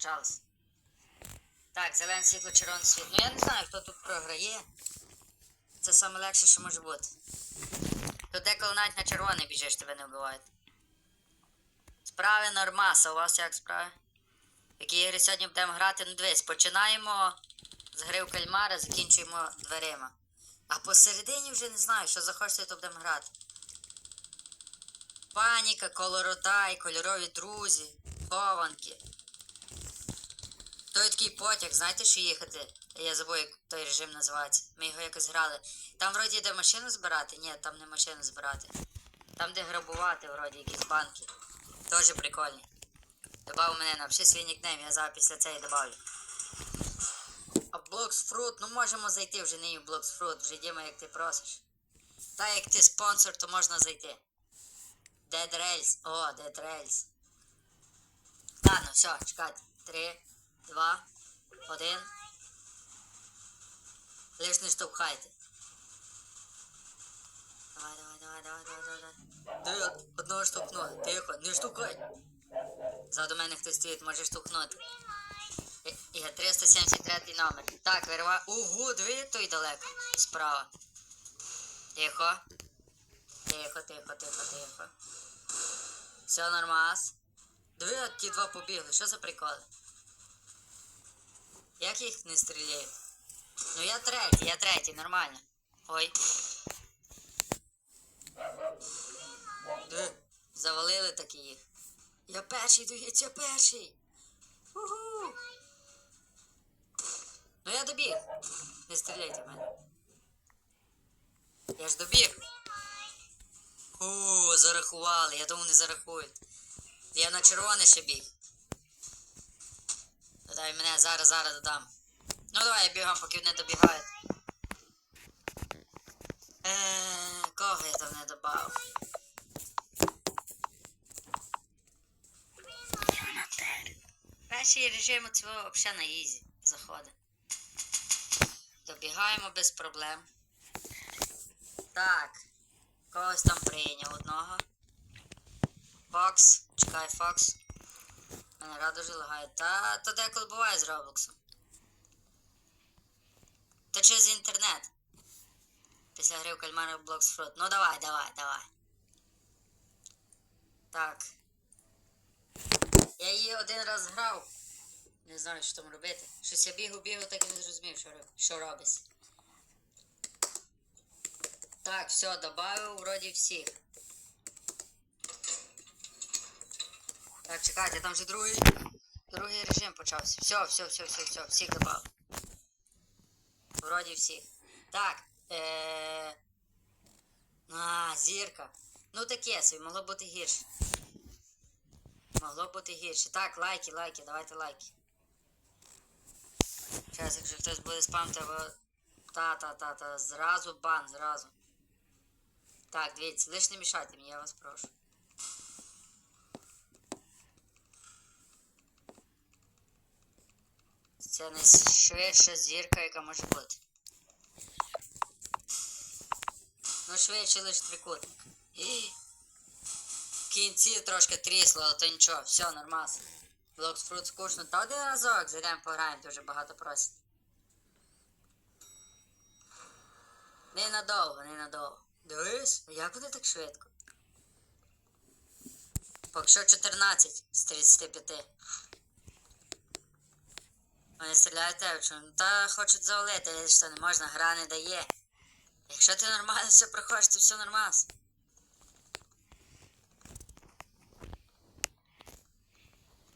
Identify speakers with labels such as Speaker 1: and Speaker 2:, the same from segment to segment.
Speaker 1: Чалс. Так, зелене світло, червоне світло. Ну я не знаю, хто тут програє. Це саме легше, що може бути. Тут деколи навіть на червоне біжиш, тебе не вбивають. Справи нормаса, у вас як справи? Які ігри сьогодні будемо грати? Ну дивись, починаємо з гри в кальмара, закінчуємо дверима. А посередині вже не знаю, що захочете, то будемо грати. Паніка, колоротай, кольорові друзі, хованки. Той такий потяг, знаєте, що їхати? Я забув, як той режим називається. Ми його якось грали. Там вроді йде машину збирати? Ні, там не машину збирати. Там де грабувати, вроді, якісь банки. Тоже прикольний. Добав мене, напиши свій нікнейм, я зараз після цієї добавлю. А Blocks Fruit, ну можемо зайти вже не в Blocks Fruit, вже йдемо, як ти просиш. Та як ти спонсор, то можна зайти. Dead Rails. О, Dead Rails. Ладно, все, чекайте. Три, два, один. Лиш не штовхайте. Давай, давай, давай, давай, давай, давай. Од- одного штовхнули. Тихо, не штовхай. Ззаду мене хтось стоїть, може штовхнути. І- І 373 номер. Так, вирва. Угу, диви, той далеко. Справа. Тихо. Тихо, тихо, тихо, тихо. Все нормас. Диви, ті два побігли. Що за приколи? Як їх не стріляють? Ну я третій, я третій, нормально. Ой. Диви, завалили такі їх. Я перший, дивіться, я перший. Угу. Ну я добіг. Не стріляйте в мене. Я ж добіг. О, зарахували, я думав не зарахують. Я на червоне ще біг. Додай мене, зараз, зараз додам. Ну давай я бігам, поки не добігають. Е, кого я там не добав? Перший режим цього взагалі на ізі заходить. Добігаємо без проблем. Так. Когось там прийняв одного. Фокс. Чекай, Фокс. Мене радо дуже лагає. Та то деколи буває з Роблоксом. Та через інтернет. Після гри в кальмара Blocks Fruit. Ну давай, давай, давай. Так. Я її один раз грав. Не знаю, що там робити. Щось я бігу, бігу, так і не зрозумів, що, роб- що робиться. Так, все, добавив вроді всіх. Так, чекайте, там вже другий. Другий режим почався. Все, все, все, все, все, всіх добавив. Вроді всіх. Так. Е... А, зірка. Ну таке собі, могло бути гірше. Могло бути гірше. Так, лайки, лайки, давайте лайки. Зараз, якщо хтось буде спам, треба. Та-та-та-та. Зразу бан, зразу. Так, дивіться, лиш не мішайте мені, я вас прошу. Це найшвидша зірка, яка може бути. Ну, швидше лише трикутник. І... В кінці трошки трісло, але то нічого, все, нормас. Блокс фрут скучно. Та один разок зайдемо пограємо, дуже багато просить. Ненадовго, ненадовго. Дивись, як буде так швидко? Поки що 14 з 35. Вони стріляють тебе, що та хочуть завалити, що не можна, гра не дає. Якщо ти нормально все проходиш, то все нормально.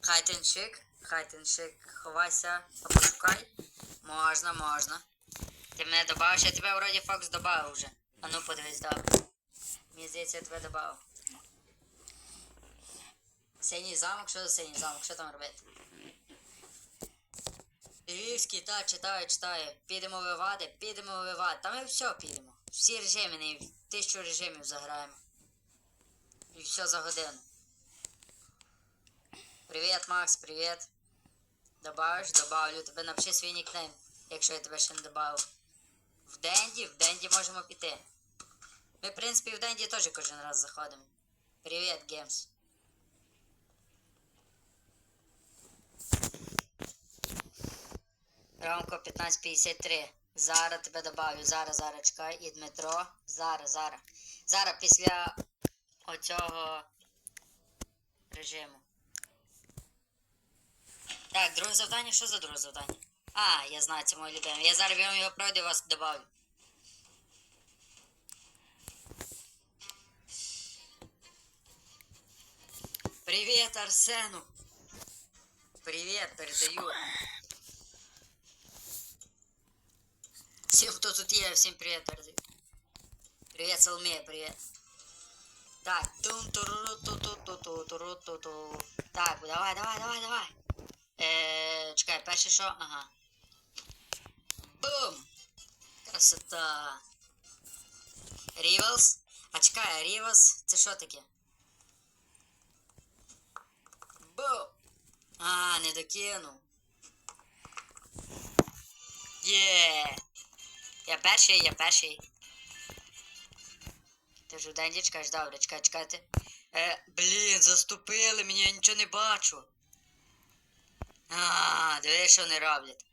Speaker 1: Хайтеншик, хайтеншик, ховайся, пошукай. Можна, можна. Ти мене добавиш, я тебе вроді Фокс добавив вже. А ну подивись, добре. Мені здається, я тебе добавив. Синій замок, що за синій замок? Що там робити? Львівський, так, читаю, читаю. Підемо вивади, підемо вивади. Та ми все підемо. Всі режими, не тисячу режимів заграємо. І все за годину. Привіт, Макс, привіт. Добавиш? Добавлю. Тебе напиши свій нікнейм, якщо я тебе ще не добавив. В Денді, в Денді можемо піти. Ми, в принципі, в Денді теж кожен раз заходимо. Привіт, Гемс. Ромко 1553. Зараз тебе добавлю. Зараз, зараз чекай. І Дмитро. Зараз, зараз. Зараз після оцього режиму. Так, друге завдання, що за друге завдання? А, я знаю, це моє любиме. Я зараз вам його пройду і вас добавлю. Привет, Арсену! Привет, передаю. Всем, кто тут есть, всем привет передаю. Привет, Соломея, привет. Так, тум туруру ту ту ту ту туру ту ту Так, давай, давай, давай, давай. Е, чекай, перше що? Ага. Бум! Красота. Рівелс? А чекай, Рівелс, це що таке? Бум! А, не докинув. Є! Я перший, я перший. Ти ж день чекаєш, добре, чекай, чекайте. Е, блін, заступили мені, я нічого не бачу. А, диви, що вони роблять.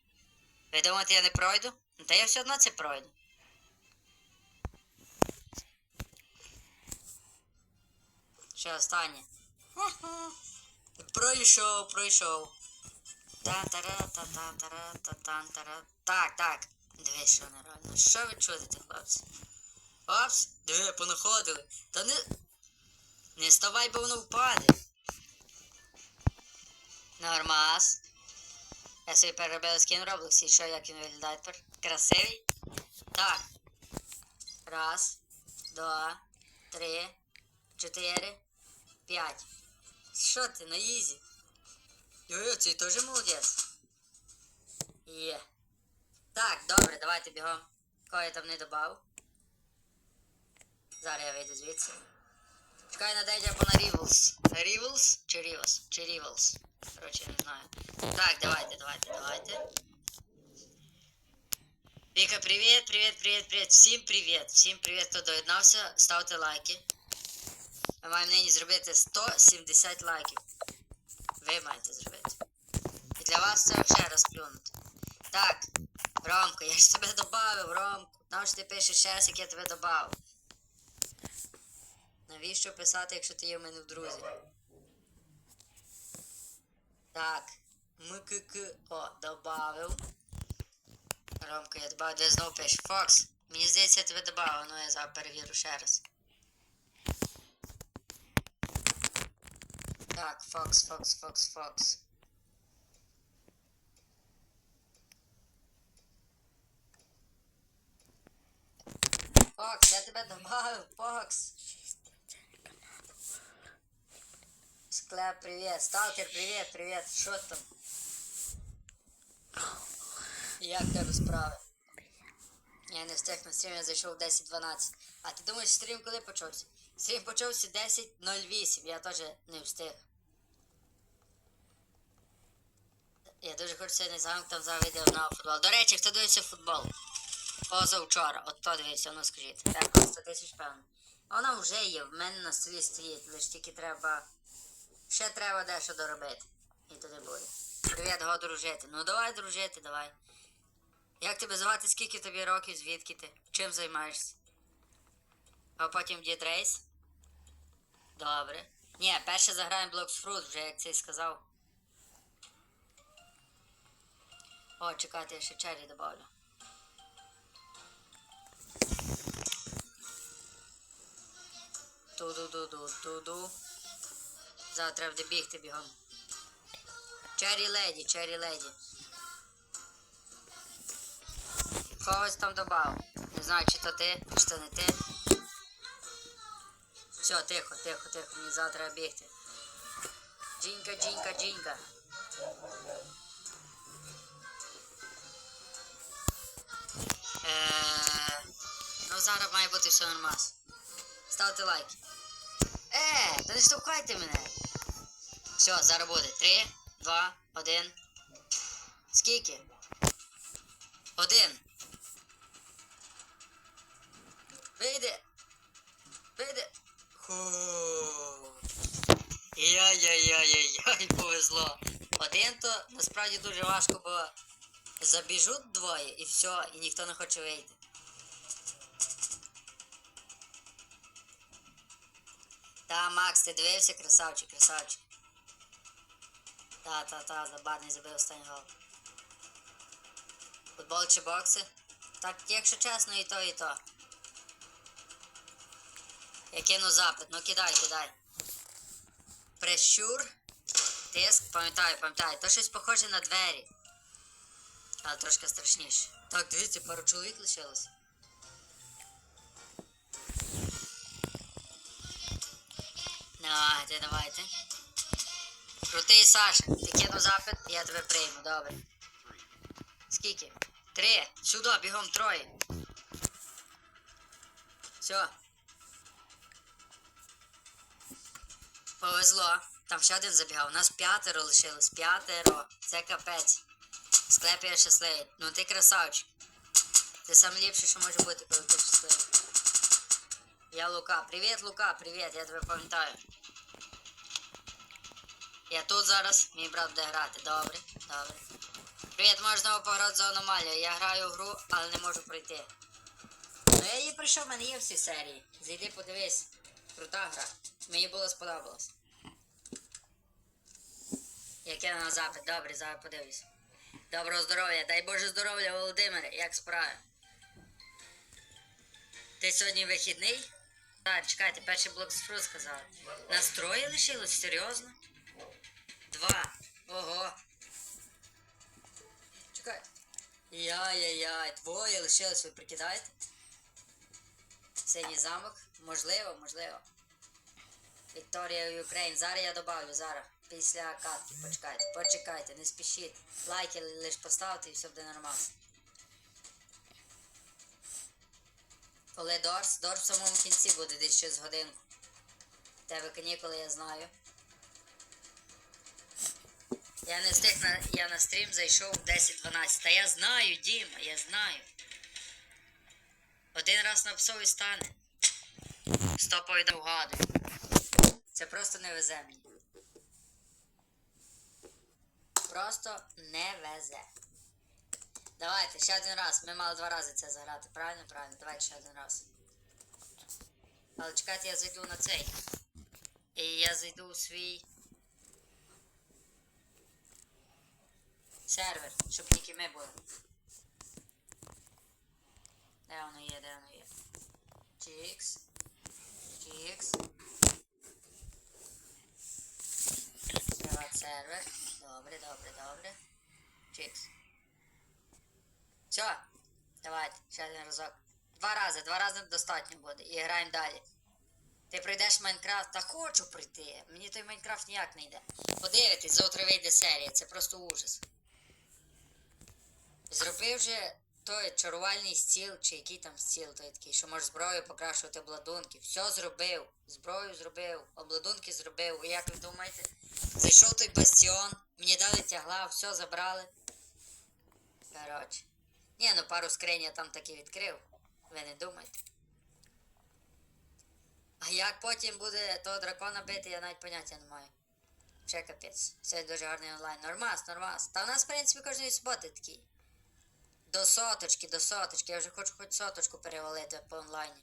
Speaker 1: Ви думаєте, я не пройду? Ну, Та я все одно це пройду. Ще останнє. Пройшов, пройшов. Та-та-ра-та-та-та-ра-та-тан-та-ра. Так, так. Дивись, що нереально. Що ви чудите, хлопці? Опс, диви, понаходили. Та не. Не ставай, бо воно впаде. Нормас. Я собі переробив скін Роблоксі, що як він виглядає тепер? Красивий? Так. Раз, два, три, чотири, п'ять. Що ти на ізі? Йо-йо, цей теж молодець. Є. Так, добре, давайте бігом. Кого я там не добав. Зараз я вийду звідси. Чекай на день або на Рівелс. Рівелс чи Рівелс? Чи Рівелс? Коротше, я не знаю. Так, давайте, давайте, давайте. Віка, привіт, привіт, привіт, привіт. Всім привіт. Всім привіт, хто доєднався. Ставте лайки. Ми маємо нині зробити 170 лайків. Ви маєте зробити. І для вас це ще раз плюнути. Так, Ромко, я ж тебе добавив, Ромко. Нам ж ти пишеш раз, як я тебе добавив. Навіщо писати, якщо ти є в мене в друзі? Так. МКК. О, добавив. Ромко, я добавив, де знову пише. Фокс. Мені здається, я тебе добавив, ну я зараз перевірю ще раз. Так, Фокс, Фокс, Фокс, Фокс. Фокс, я тебе добавив, Фокс. Склеп, привет. Сталкер, привет, привет. Що там? Як тебе справи? Я не встиг на стрім, я зайшов в 10.12. А ти думаєш, стрім коли почався? Стрім почався 10.08, я теж не встиг. Я дуже хочу сьогодні з вами там завидів на футбол. До речі, хто дивився футбол? Позавчора, от хто дивився, ну скажіть. Так, 100 тисяч певно. Воно вже є, в мене на столі стоїть, лише тільки треба. Ще треба дещо доробити. І туди буде. Привіт, го дружити. Ну давай дружити, давай. Як тебе звати, скільки тобі років, звідки ти? Чим займаєшся? А потім дід рейс? Добре. Ні, перше заграємо Blocks Fruit, вже як цей сказав. О, чекайте, я ще чері добавлю. Ту-ду-ду-ду-ду-ду. Завтра буде бігти бігом. Чері леді, чері леді. Когось там добав. Не знаю, чи то ти, чи то не ти. Все, тихо, тихо, тихо, мені завтра бігти. Джінка, джінка, джінка. Е, ну зараз має бути все нормас. Ставте лайки. Е, та не штовхайте мене. Все, зараз буде. Три, два, один. Скільки? Один. Вийде. Вийде. Ху. Яй-яй-яй-яй-яй, повезло. Один то насправді дуже важко, бо Забіжуть двоє і все, і ніхто не хоче вийти. Та, Макс, ти дивився, красавчик, красавчик. Та, та, та, забарний забив останній гол. Футбол чи бокси? Так, якщо чесно, і то, і то. Я кину запит, ну кидай, кидай. Прещур. Тиск, пам'ятаю, пам'ятаю. То щось похоже на двері. Але трошки страшніше. Так, дивіться, пару чоловік лишилось. Давайте, давайте. Крутий Саша, ти кинув запит, я тебе прийму, добре. Скільки? Три. Сюди, бігом троє. Все. Повезло. Там ще один забігав. У нас п'ятеро лишилось. П'ятеро. Це капець. Склеп я щасливий. Ну ти красавчик. Ти сам ліпший, що може бути, коли ти щасливий. Я Лука. Привіт, Лука, привіт, я тебе пам'ятаю. Я тут зараз, мій брат буде грати. Добре, добре. Привіт, можна пограти за аномалію. Я граю в гру, але не можу пройти. Ну я її прийшов, в мене є всі серії. Зайди, подивись. Крута гра. Мені було сподобалось. Я кину на запит, добре, зараз подивлюсь. Доброго здоров'я, дай Боже здоров'я, Володимире, як справи? Ти сьогодні вихідний? Так, чекайте, перший блок з фру сказав. Настрої лишилось? Серйозно? Два. Ого. Чекай. Яй-яй-яй, двоє лишилось, ви прикидаєте? Синій замок? Можливо, можливо. Вікторія Україн. Зараз я добавлю, зараз. Після катки. Почекайте, почекайте, не спішіть. Лайки лише поставте і все буде нормально. Коли Дорс? Дорс в самому кінці буде десь через годинку. Тебе канікули, я знаю. Я не встиг на. Я на стрім зайшов 10-12. Та я знаю, Діма, я знаю. Один раз на псові стане. Стопові вгадую. Це просто не везе мені. Просто не везе. Давайте, ще один раз. Ми мали два рази це заграти. Правильно, правильно. Давайте ще один раз. Але чекайте, я зайду на цей. І я зайду у свій сервер, щоб тільки ми були. Де воно є, де воно є? GX. GX. Приват сервер. Добре, добре, добре. GX. Все. Давайте, ще один разок. Два рази, два рази достатньо буде. І граємо далі. Ти пройдеш Майнкрафт, та хочу пройти. Мені той Майнкрафт ніяк не йде. Подивитись, завтра вийде серія, це просто ужас. Зробив же той чарувальний стіл, чи який там стіл той такий, що може зброю покращувати обладунки. Все зробив. Зброю зробив, обладунки зробив. Як ви думаєте? Зайшов той бастіон, мені дали тягла, все забрали. Коротше. Ні, ну пару скринь я там таки відкрив. Ви не думайте. А як потім буде того дракона бити, я навіть поняття не маю. Ще капець. Це дуже гарний онлайн. Нормас, нормас. Та в нас, в принципі, кожної суботи такий. До соточки, до соточки. Я вже хочу хоч соточку перевалити по онлайні.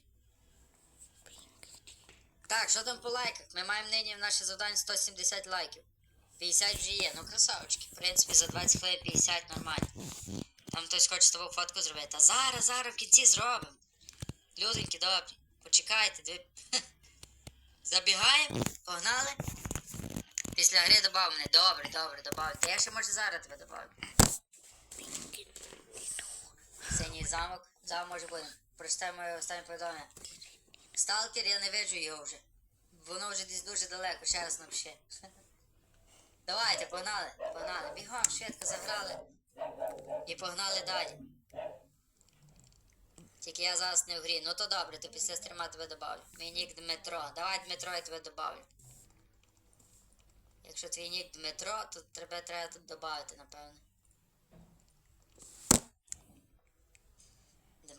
Speaker 1: Так, що там по лайках? Ми маємо нині в наше завдання 170 лайків. 50 вже є, ну красавчики. В принципі, за 20 хвилин 50 нормально. Там хтось хоче з тобою фотку зробити. А зараз, зараз в кінці зробимо. Люденьки, добрі. Почекайте, дві. Забігаємо, погнали. Після гри добав мене. Добре, добре, добавити. Я ще може зараз тебе добавлю. Замок. Зараз може буде. Прочитай моє останнє повідомлення. Сталкер, я не виджу його вже. Воно вже десь дуже далеко, ще раз напиши. Давайте, погнали, погнали. Бігом, швидко заграли. І погнали далі. Тільки я зараз не в грі. Ну то добре, то після стріма тебе добавлю. Мій нік Дмитро. Давай Дмитро, я тебе добавлю. Якщо твій нік Дмитро, то тебе треба тут додати, напевно.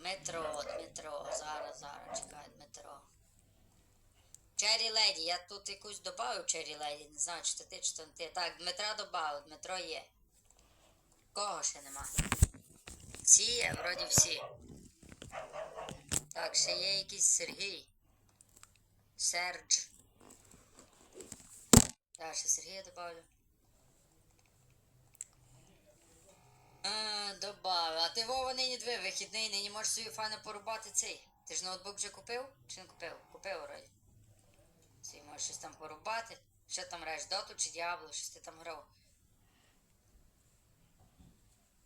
Speaker 1: Дмитро, Дмитро, зараз, зараз, чекай, Дмитро. Черрі Леді, я тут якусь добавив Черрі Леді, не знаю, чи ти, чи то не ти. Так, Дмитра добавив, Дмитро є. Кого ще нема? Всі є, вроді всі. Так, ще є якийсь Сергій. Сердж. Так, ще Сергія добавлю. А, добавив. А ти Вова нині дві вихідний, нині можеш собі файно порубати цей. Ти ж ноутбук вже купив? Чи не купив? Купив вроді. Собі можеш щось там порубати. Що там граєш, доту чи Діабло, щось ти там грав.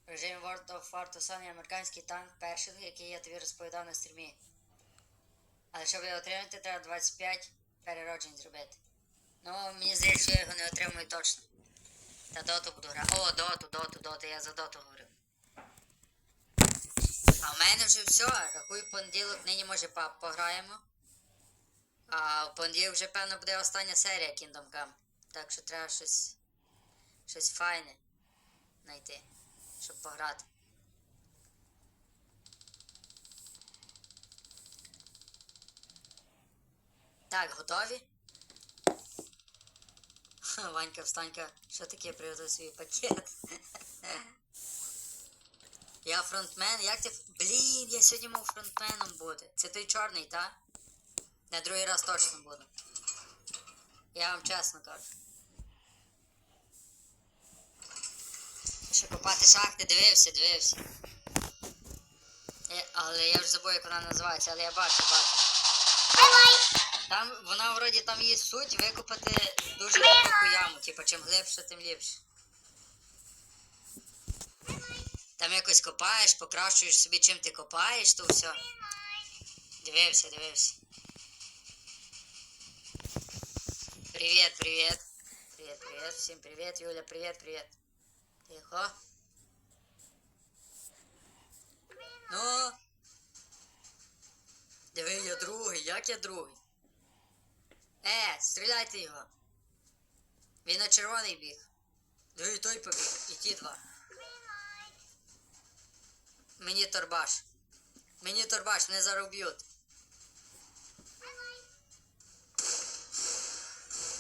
Speaker 1: В режимі World of War американський танк перший, який я тобі розповідав на стрімі. Але щоб його отримати, треба 25 перероджень зробити. Ну, мені здається, що я його не отримую точно. Та доту буду грати. О, доту, доту, доту, я за доту говорю. А в мене вже все, рахуй понеділок, нині може по- пограємо. А в понеділок вже певно буде остання серія Kingdom Come. Так що треба щось. щось файне знайти, щоб пограти. Так, готові? Ванька, встанька, що таке привезли свій пакет? Я фронтмен, як ти. Блін, я сьогодні мав фронтменом бути. Це той чорний, та? На другий раз точно буду. Я вам чесно кажу. Що копати шахти, дивився, дивився. Я, але я вже забув, як вона називається, але я бачу, бачу. Там вона вроді там є суть викопати дуже глибоку яму, типу чим глибше, тим ліпше. Там якось копаєш, покращуєш собі чим ти копаєш, то все. Дивився, дивився. Привіт, привіт. Привіт, привіт, всім привіт, Юля, привіт, привіт. Тихо. Ну. Диви, я другий, як я другий? Е, стріляйте його. Він на червоний біг. Диви, той побіг, і ті два. Мені торбаш. Мені торбаш, вб'ють.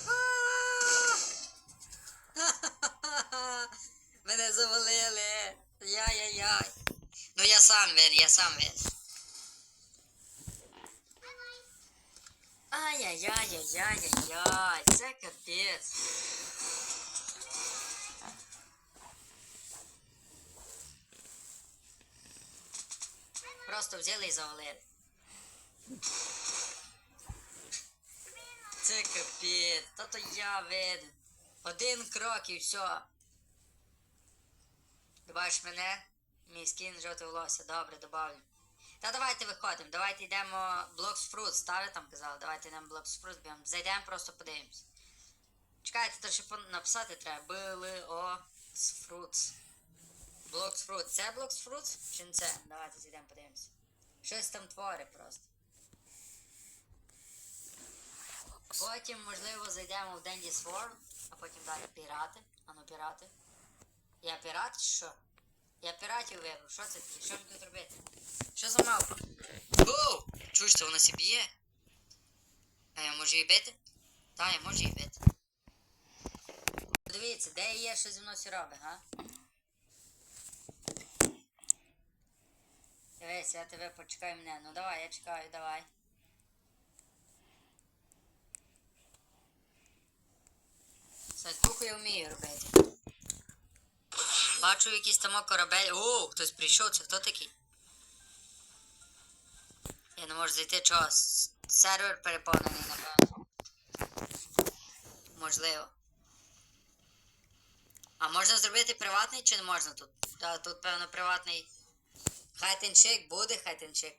Speaker 1: А! Мене завалили. Яй-яй-яй. Ну я сам вин, я сам вин. Ай-яй-яй-яй-яй-яй, це капець. Просто взяли і завалили. Це капець, та то я винен. Один крок і все. Добавиш мене? Мій скін жовте волосся. Добре, добавлю. Та давайте виходимо, давайте йдемо Blocks Fruit, стави там казали, давайте йдемо Blocks Fruit, б'ємо. Зайдемо, просто подивимось. Чекайте, то ще написати треба. Б, О, Fruits. Blocks Fruit. Це Blocks Fruits? Чи не це? Давайте зайдемо, подивимось. Щось там творить просто. Потім, можливо, зайдемо в Dandy's World, а потім далі пірати. Ану, пірати. Я пірат чи що? Я піратів вибрав. Що це таке? Що тут робити? Що за мавпа? Оу! Чуєш, це вона себе б'є? А я можу її бити? Та, я можу її бити. Дивіться, де є, що зі мною все робить, га? Дивись, я тебе почекаю мене. Ну давай, я чекаю, давай. Садьбуку я вмію робити. Бачу якийсь там корабель. О, хтось прийшов, це хто такий? Я не можу зайти чого. Сервер переповнений, напевно. Можливо. А можна зробити приватний чи не можна тут? Та тут, певно, приватний. Хайтенчик буде хайтенчик.